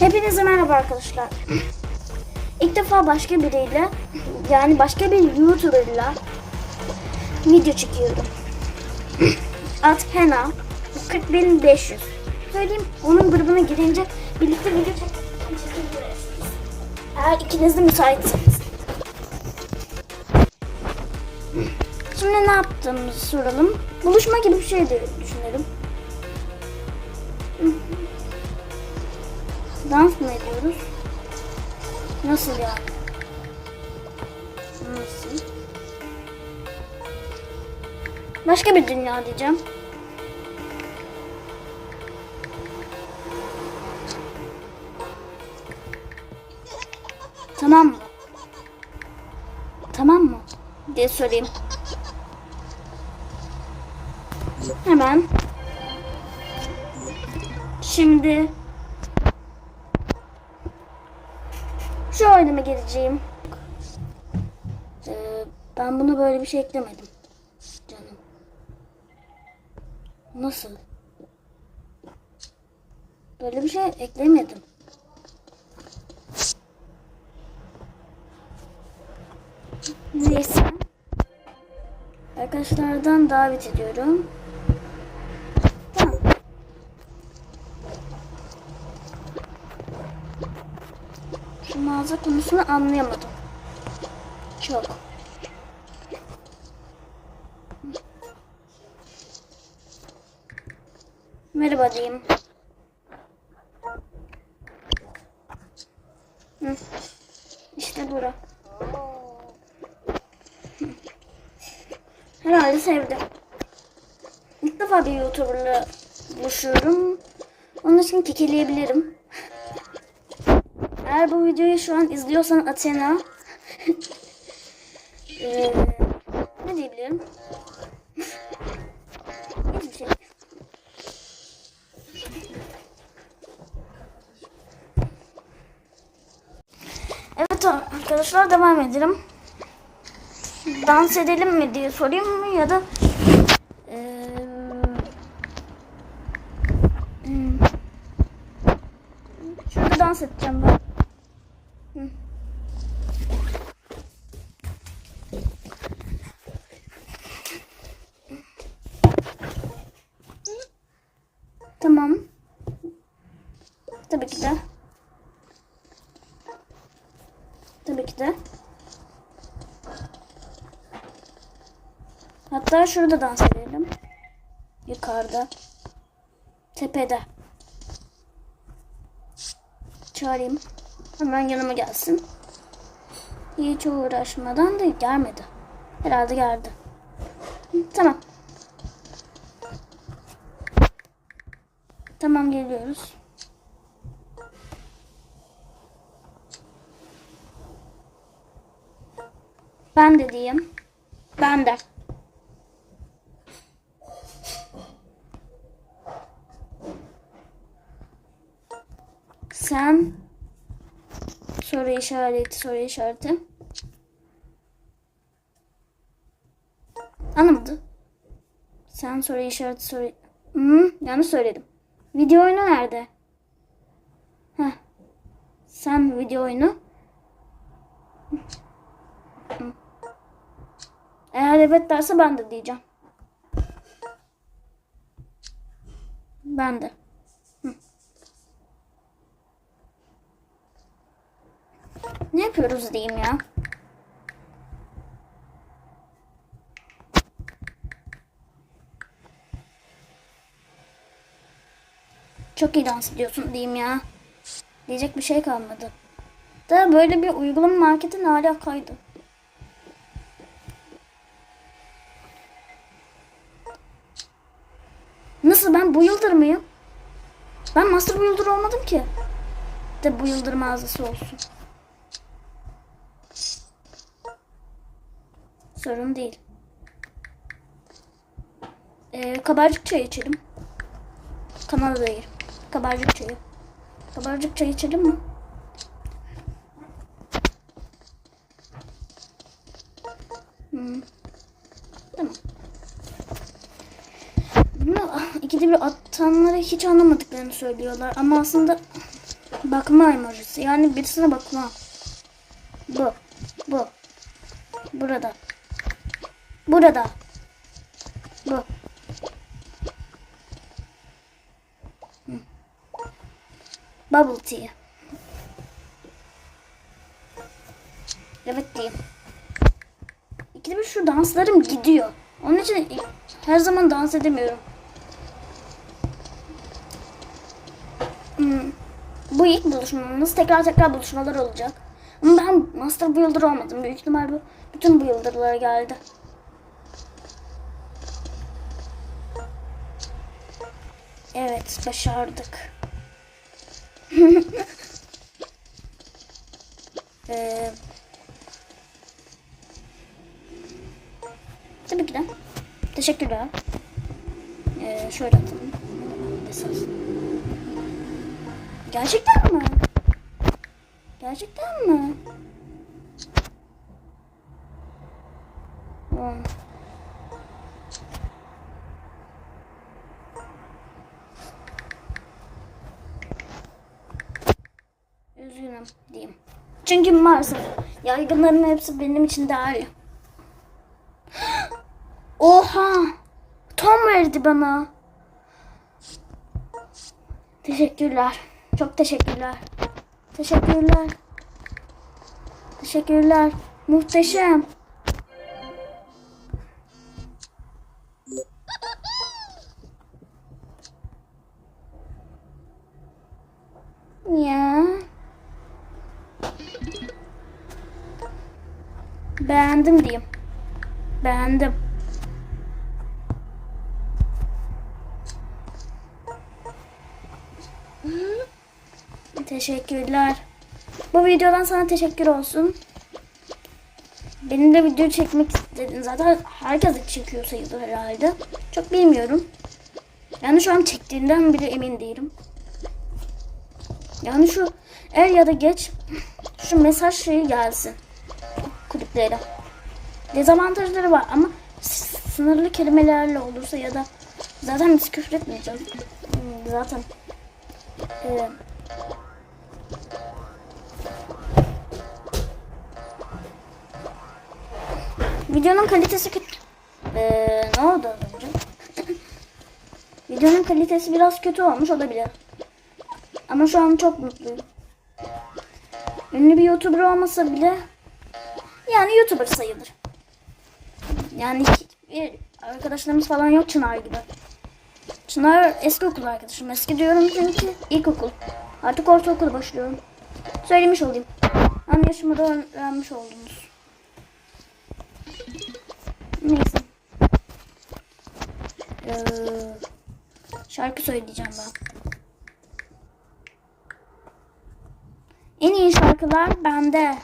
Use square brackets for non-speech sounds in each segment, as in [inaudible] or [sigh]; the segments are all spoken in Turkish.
Hepinize merhaba arkadaşlar. İlk defa başka biriyle yani başka bir YouTuber'la video çekiyorum. Ad Hena 40500. Söyleyeyim onun grubuna girince birlikte video çek çekebilirsiniz. Eğer ikiniz de müsaitseniz. Şimdi ne yaptığımızı soralım. Buluşma gibi bir şey diye düşünelim. Dans mı ediyoruz? Nasıl yani? Nasıl? Başka bir dünya diyeceğim. Tamam mı? Tamam mı? diye sorayım. Hemen. Şimdi şu oynama geleceğim. Ee, ben bunu böyle bir şey eklemedim. Canım. Nasıl? Böyle bir şey eklemedim. Neyse. Arkadaşlardan davet ediyorum. Tamam. Mağaza konusunu anlayamadım. Çok. Merhaba diyeyim. İşte bura. Herhalde sevdim. İlk defa bir YouTuber'la buluşuyorum. Onun için kekeleyebilirim. Eğer bu videoyu şu an izliyorsan Athena [laughs] eee, ne diyebilirim? [laughs] Hiçbir şey. Evet arkadaşlar devam edelim. Dans edelim mi diye sorayım mı ya da eee, hmm, şurada dans edeceğim ben. Hı. Tamam. Tabii ki de. Tabii ki de. Hatta şurada dans edelim. Yukarıda. Tepede. Çağırayım. Hemen yanıma gelsin. Hiç uğraşmadan da gelmedi. Herhalde geldi. Tamam. Tamam geliyoruz. Ben de diyeyim. Ben de. Sen soru işareti soru işareti. Anlamadı. Sen soru işareti soru... Hı, yanlış söyledim. Video oyunu nerede? Heh. Sen video oyunu. Eğer evet derse ben de diyeceğim. Ben de. Ne yapıyoruz diyeyim ya. Çok iyi dans ediyorsun diyeyim ya. Diyecek bir şey kalmadı. Da böyle bir uygulama marketi ne alakaydı? Nasıl ben bu yıldır mıyım? Ben master bu yıldır olmadım ki. De bu yıldır mağazası olsun. Sorun değil. Ee, kabarcık çay içelim. Kanada değil. Kabarcık çayı. Kabarcık çay içelim mi? Hmm. Tamam. Bunu ikide bir atanları hiç anlamadıklarını söylüyorlar. Ama aslında Bakma emojisi. Yani birisine bakma. Bu. Bu. Burada. Burada. Bu. Bubble tea. Evet diyeyim. İkide bir şu danslarım gidiyor. Onun için her zaman dans edemiyorum. Hmm. Bu ilk buluşmamız. Tekrar tekrar buluşmalar olacak. Ama ben master bu yıldır olmadım. Büyük ihtimal bu bütün bu yıldırlara geldi. Evet, başardık. [laughs] ee, tabii ki de. Teşekkürler. Ee, şöyle atalım. Esas. Gerçekten mi? Gerçekten mi? Hmm. Üzgünüm diyeyim. Çünkü maalesef yaygınların hepsi benim için değerli. [gasps] Oha! Tom verdi bana. Teşekkürler. Çok teşekkürler. Teşekkürler. Teşekkürler. Muhteşem. Beğendim diyeyim. Beğendim. Teşekkürler. Bu videodan sana teşekkür olsun. Benim de video çekmek istedin. Zaten herkes çekiyor sayılır herhalde. Çok bilmiyorum. Yani şu an çektiğinden bile emin değilim. Yani şu er ya da geç şu mesaj şeyi gelsin. Kulüplere. Dezavantajları var ama sınırlı kelimelerle olursa ya da zaten biz küfür etmeyeceğiz. Hmm, Zaten e, Videonun kalitesi kötü. Ee, ne oldu az önce? [laughs] Videonun kalitesi biraz kötü olmuş olabilir. Ama şu an çok mutluyum. Ünlü bir YouTuber olmasa bile yani YouTuber sayılır. Yani hiçbir arkadaşlarımız falan yok Çınar gibi. Çınar eski okul arkadaşım. Eski diyorum çünkü ilkokul. Artık ortaokul başlıyorum. Söylemiş olayım. Hem yaşımı da öğrenmiş oldunuz. Neyse. Ee, şarkı söyleyeceğim ben. En iyi şarkılar bende.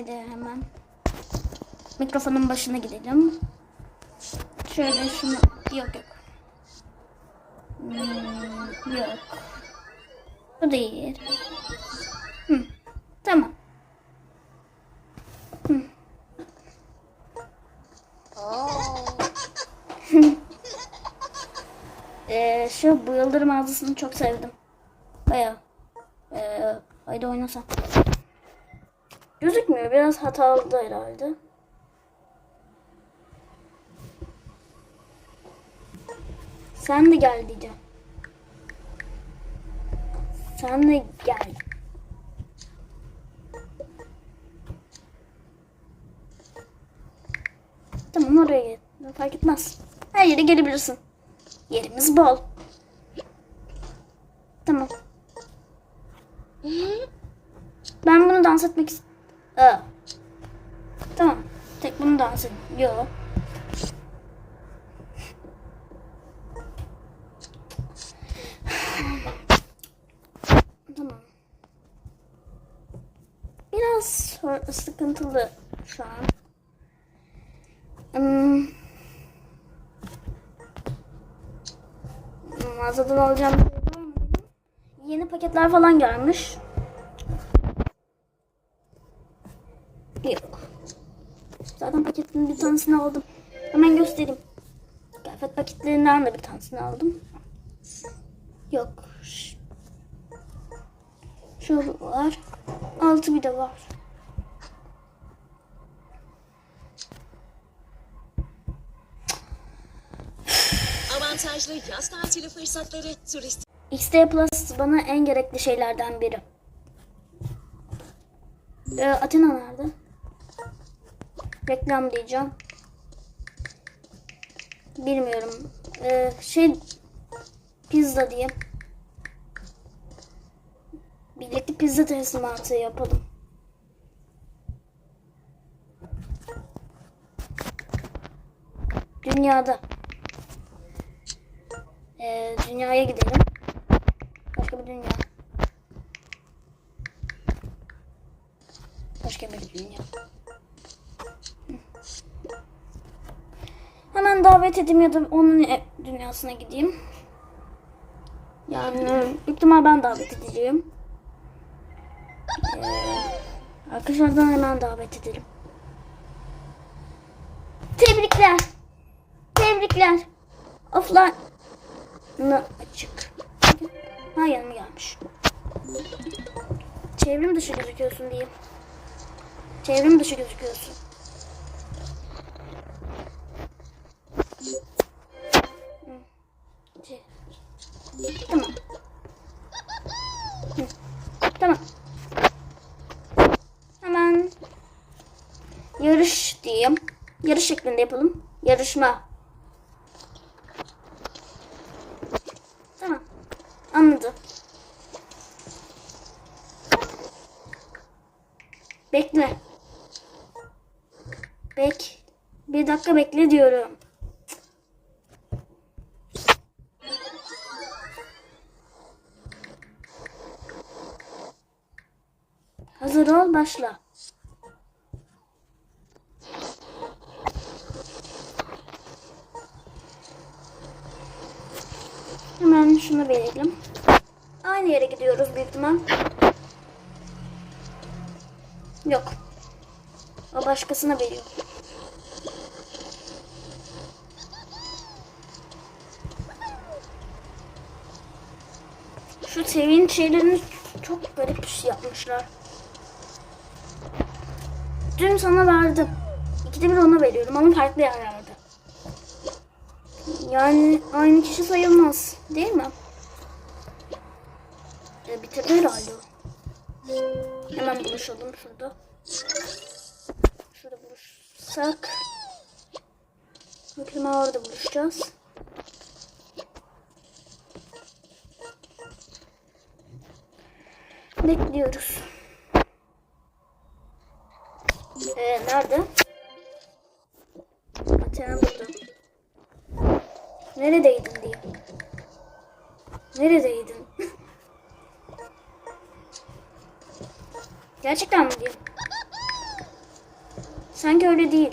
Şöyle hemen mikrofonun başına gidelim. Şöyle şunu yok yok. Hmm, yok. Bu değil. Hı, tamam. Hı. [laughs] Ee, şu bu yıldırım ağzısını çok sevdim. Baya. Ee, haydi oynasam. Gözükmüyor. Biraz hatalı da herhalde. Sen de gel diyeceğim. Sen de gel. Tamam oraya gel. Fark etmez. Her yere gelebilirsin. Yerimiz bol. Tamam. Ben bunu dans etmek istiyorum. Tamam. Tek bunu dans et. Yo. [sighs] Tamam. Biraz sıkıntılı şu an. Hmm. Mağazadan alacağım şey? Yeni paketler falan gelmiş. Yok. Zaten paketin bir tanesini aldım. Hemen göstereyim. Kıyafet paketlerinden de bir tanesini aldım. Yok. Şu var. Altı bir de var. Avantajlı yaz tatili fırsatları turist XD Plus bana en gerekli şeylerden biri. Ee, Athena nerede? Reklam diyeceğim. Bilmiyorum. Ee, şey pizza diyeyim. Birlikte pizza teslimatı yapalım. Dünyada. Ee, dünyaya gidelim. Başka bir dünya. Başka bir dünya. Hı. Hemen davet edeyim ya da onun e- dünyasına gideyim. Yani büyük ihtimal ben davet edeceğim. Ee, arkadaşlardan hemen davet edelim. Tebrikler. Tebrikler. Offline. Ne açık. Ha yanıma gelmiş. Çevrim dışı gözüküyorsun diyeyim. Çevrim dışı gözüküyorsun. Ce- Tamam. Tamam. Hemen yarış diyeyim. Yarış şeklinde yapalım. Yarışma. Tamam. Anladım. Bekle. Bek. Bir dakika bekle diyorum. Başla. Hemen şunu verelim. Aynı yere gidiyoruz büyük ihtimal. Yok. O başkasına veriyor. Şu sevinç şeylerini çok garip bir şey yapmışlar. Dün sana verdim. İkide bir ona veriyorum ama farklı yerlerde. Yani aynı kişi sayılmaz. Değil mi? E, bitirdi herhalde. Hemen buluşalım şurada. Şurada buluşsak. Bakayım orada buluşacağız. Bekliyoruz. Ee, nerede? Athena burada. Neredeydin diye. Neredeydin? [laughs] Gerçekten mi diyeyim? Sanki öyle değil.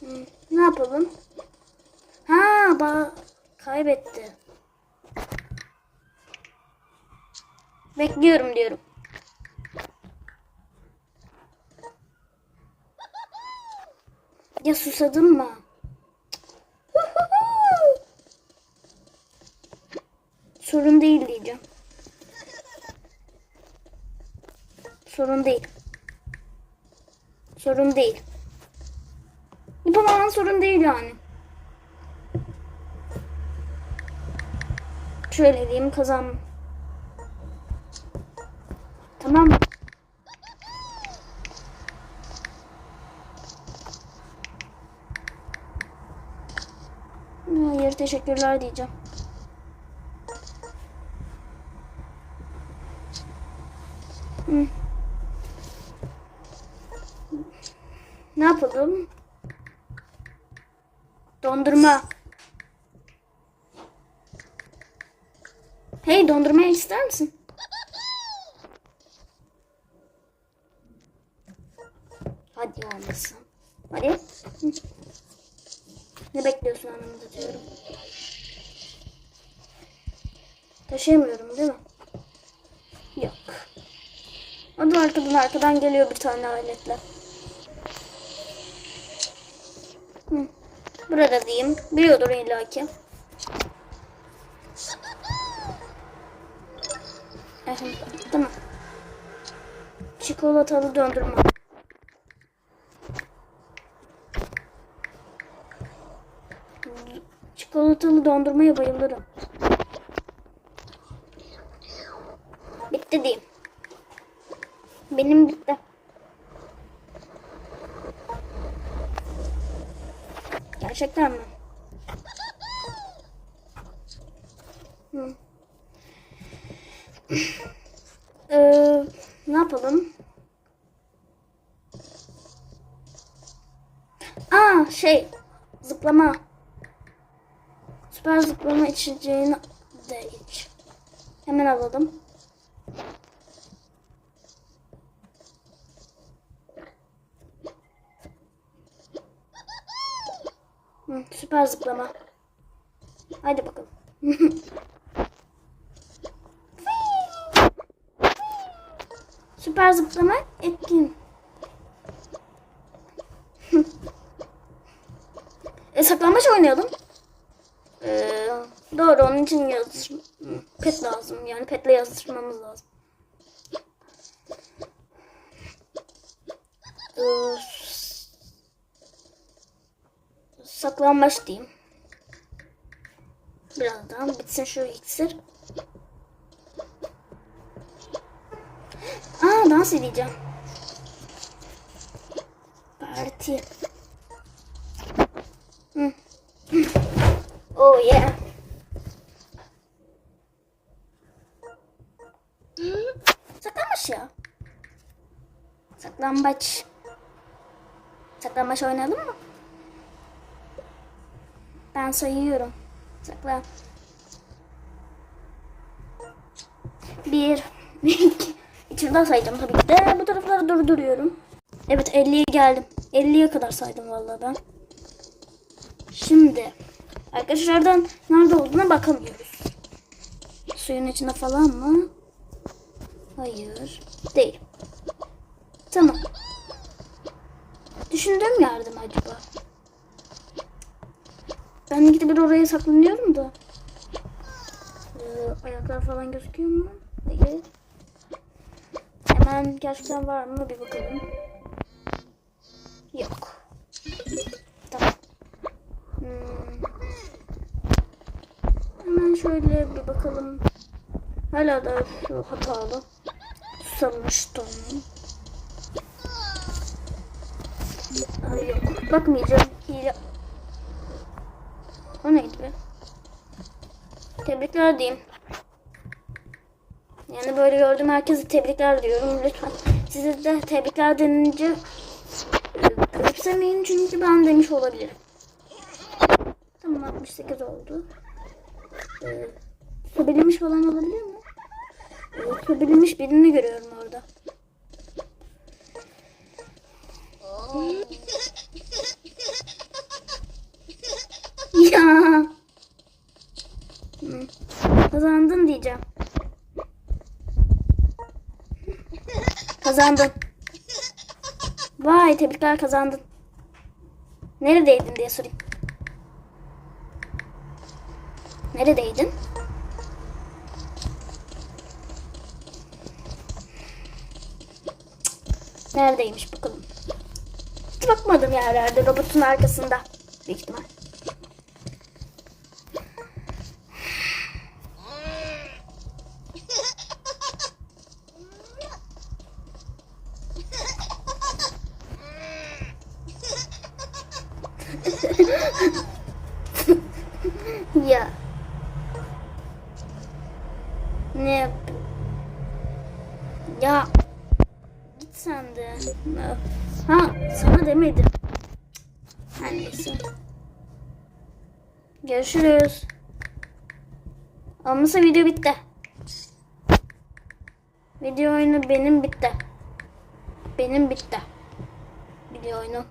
Hmm, Ne yapalım? Ha, ba kaybetti. Bekliyorum diyorum. Ya susadın mı? Sorun değil diyeceğim. Sorun değil. Sorun değil. Yapamaman sorun değil yani. Şöyle diyeyim kazan. Tamam. Hayır teşekkürler diyeceğim. Hı. Ne yapalım? Dondurma. Hey dondurma ister misin? Taşıyamıyorum değil mi? Yok. Da arkadan arkadan geliyor bir tane aletle. Hı. Burada diyeyim. Biliyordur illaki. Efendim, tamam. Çikolatalı dondurma. Çikolatalı dondurmaya bayılırım. Bitti diyeyim. Benim bitti. Gerçekten mi? Hı. Ee, ne yapalım? Aa şey zıplama. Süper zıplama içeceğini de iç. Hemen alalım. Hı, süper zıplama. Haydi bakalım. [laughs] süper zıplama etkin. [laughs] e, saklambaç oynayalım. Ee, doğru onun için yazış pet lazım. Yani petle yazdırmamız lazım. Ee, saklambaç diyeyim. Birazdan bitsin şu iksir. Aa dans edeceğim. Parti. Oh yeah. Saklambaç ya. Saklambaç. Saklambaç oynayalım mı? Sayıyorum. Saklan. [laughs] Bir, iki. İçimden sayacağım tabii ki de. Bu tarafları durduruyorum. Evet 50'ye geldim. 50'ye kadar saydım vallahi ben. Şimdi arkadaşlardan nerede olduğuna bakamıyoruz. Suyun içinde falan mı? Hayır. Değil. Tamam. Düşündüğüm yerde mi acaba? Ben gidip oraya saklanıyorum da. Ee, ayaklar falan gözüküyor mu? Hayır. Hemen gerçekten var mı bir bakalım. Yok. Tamam. Hmm. Hemen şöyle bir bakalım. Hala da şu hatalı. Susamış tonu. Ay yok. Bakmayacağım. Hile. O neydi? Tebrikler diyeyim. Yani böyle gördüm herkese tebrikler diyorum. Lütfen size de tebrikler denince e, garipsemeyin çünkü ben demiş olabilirim. Tamam 68 oldu. Ee, Söbelenmiş falan olabilir mi? Evet, söbelenmiş birini görüyorum orada. ya. [laughs] Kazandın diyeceğim. Kazandın. Vay tebrikler kazandın. Neredeydin diye sorayım. Neredeydin? Neredeymiş bakalım. Hiç bakmadım yerlerde robotun arkasında. Büyük ihtimal. Ya. Ne yap? Ya. Git sen de. Ha sana demedim. Her neyse. Görüşürüz. Olmasa video bitti. Video oyunu benim bitti. Benim bitti. Video oyunu.